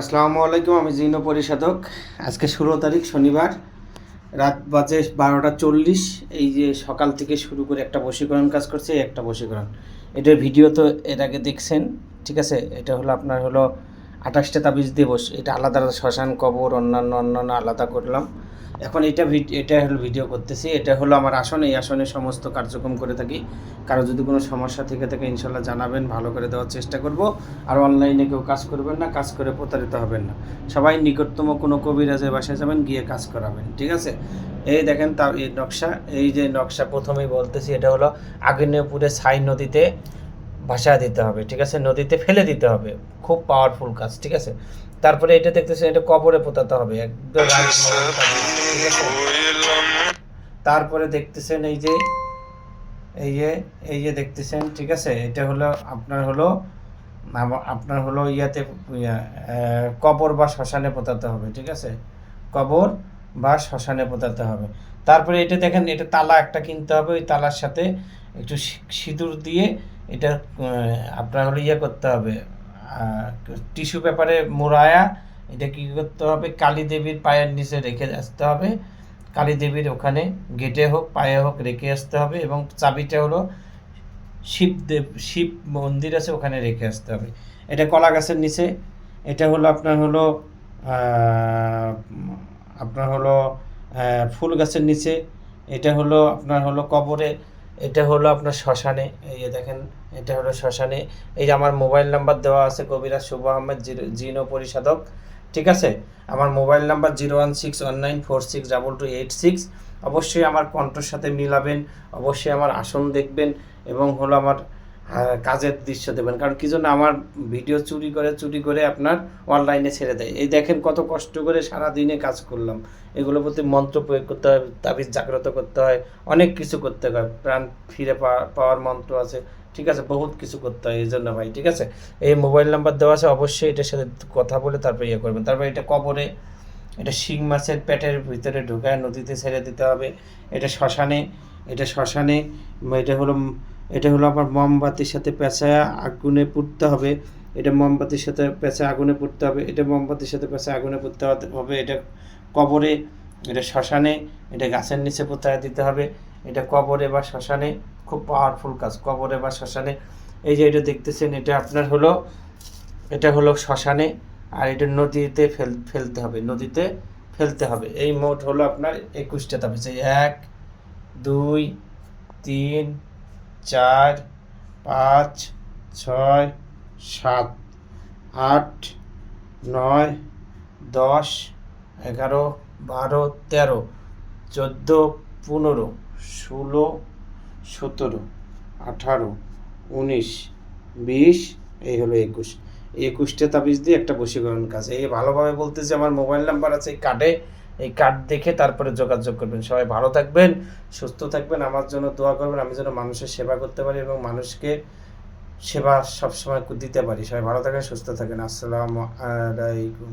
আসসালামু আলাইকুম, আমি জিনো পরিষদক। আজকে ষোলো তারিখ, শনিবার। রাত বাজে বারোটা চল্লিশ। এই যে সকাল থেকে শুরু করে একটা বশীকরণ কাজ করছে একটা বশীকরণ। এটার ভিডিও তো এর আগে দেখছেন, ঠিক আছে? এটা হলো আপনার হলো আঠাশটা তাবিজ দিবস। এটা আলাদা আলাদা শ্মশান কবর, অন্যান্য অন্যান্য আলাদা করলাম। এখন এটা এটা হলো ভিডিও করতেছি। এটা হলো আমার আসন। এই আসনে সমস্ত কার্যক্রম করে থাকি। কারও যদি কোনো সমস্যা থেকে থাকে ইনশাল্লাহ জানাবেন। ভালো করে দেওয়ার চেষ্টা করব। আর অনলাইনে কেউ কাজ করবেন না, কাজ করে প্রতারিত হবেন না। সবাই নিকটতম কোনো কবিরাজের বাসায় যাবেন, গিয়ে কাজ করাবেন। ঠিক আছে? এই দেখেন তার এই নকশা। এই যে নকশা প্রথমেই বলতেছি, এটা হলো আগ্নেয়পুরে ছাই নদীতে ভাষা দিতে হবে। ঠিক আছে? নদীতে ফেলে দিতে হবে। খুব পাওয়ারফুল কাজ। ঠিক আছে? তারপরে এটা দেখতেছেন এটা কবরে পোতাতে হবে, একদম? তারপরে দেখতেছেন এই যে এই যে এই যে দেখতেছেন, ঠিক আছে? এটা হলো, আপনার হলো আপনার হলো ইয়াতে কবর বা শ্মশানে পোতাতে হবে, ঠিক আছে? কবর বা শ্মশানে পোতাতে হবে। তারপরে এটা দেখেন, এটা তালা একটা কিনতে হবে, ওই তালার সাথে একটু সিঁদুর দিয়ে এটা আপনার হলো ইয়ে করতে হবে টিস্যু পেপারে মোড়ায়া, এটা কী করতে হবে? কালী দেবীর পায়ের নিচে রেখে আসতে হবে। কালী দেবীর ওখানে গেটে হোক, পায়ে হোক রেখে আসতে হবে এবং চাবিটা হলো শিবদেব, শিব মন্দির আছে, ওখানে রেখে আসতে হবে। এটা কলা গাছের নিচে, এটা হলো আপনার হলো আপনার হলো ফুল গাছের নিচে, এটা হলো আপনার হলো কবরে এটা হলো আপনার শ্মশানে, এই যে দেখেন, এটা হলো শ্মশানে। এই যে আমার মোবাইল নাম্বার দেওয়া আছে কবিরাজ শুভ আহমেদ জিনো পরিষদক ঠিক আছে? আমার mobile number zero one six one nine four six double two eight six. অবশ্যই আমার কণ্ঠর সাথে মিলাবেন, অবশ্যই আমার আসন দেখবেন এবং হলো আমার কাজের দৃশ্য দেবেন। কারণ কি জন্য? আমার ভিডিও চুরি করে চুরি করে আপনার অনলাইনে ছেড়ে দেয়। এই দেখেন কত কষ্ট করে সারা দিনে কাজ করলাম। এগুলোর প্রতি মন্ত্র প্রয়োগ করতে হয়, তাবিজ জাগ্রত করতে হয়, অনেক কিছু করতে হয়। প্রাণ ফিরে পাওয়া- পাওয়ার মন্ত্র আছে, ঠিক আছে? বহুত কিছু করতে হয় এই জন্য ভাই, ঠিক আছে? এই মোবাইল নাম্বার দেওয়া আছে, অবশ্যই এটার সাথে কথা বলে তারপর ইয়ে করবেন। তারপর এটা কবরে, এটা শিং মাছের পেটের ভিতরে ঢুকায়, নদীতে ছেড়ে দিতে হবে। এটা শ্মশানে এটা শ্মশানে, এটা হলো এটা হলো আমার মোমবাতির সাথে পেঁচায় আগুনে পুড়তে হবে। এটা মোমবাতির সাথে পেঁচা আগুনে পুড়তে হবে, এটা মোমবাতির সাথে পেঁচা আগুনে পুড়তে হবে, এটা কবরে, এটা শ্মশানে, এটা গাছের নিচে পোতায় দিতে হবে, এটা কবরে বা শ্মশানে, খুব পাওয়ারফুল কাজ, কবরে বা শ্মশানে। এই যে এটা দেখতেছেন, এটা আপনার হলো, এটা হলো শ্মশানে, আর এটা নদীতে ফেল, ফেলতে হবে, নদীতে ফেলতে হবে। এই মোট হলো আপনার একুশটা তাবিজ এক, দুই, তিন চার, পাঁচ, ছয়, সাত, আট, নয়, দশ, এগারো, বারো, তেরো, চোদ্দ, পনেরো, ষোলো, সতেরো, আঠারো, উনিশ, বিশ, এই হলো একুশ। একুশটা তাবিজ দিয়ে একটা বশীকরণ কাজ। এই ভালোভাবে বলতেছি আমার মোবাইল নাম্বার আছে এই কার্ডে এই কার্ড দেখে তারপরে যোগাযোগ করবেন। সবাই ভালো থাকবেন, সুস্থ থাকবেন, আমার জন্য দোয়া করবেন, আমি যেন মানুষের সেবা করতে পারি এবং মানুষকে সেবা সবসময় দিতে পারি। সবাই ভালো থাকেন, সুস্থ থাকেন। আসসালামু আলাইকুম।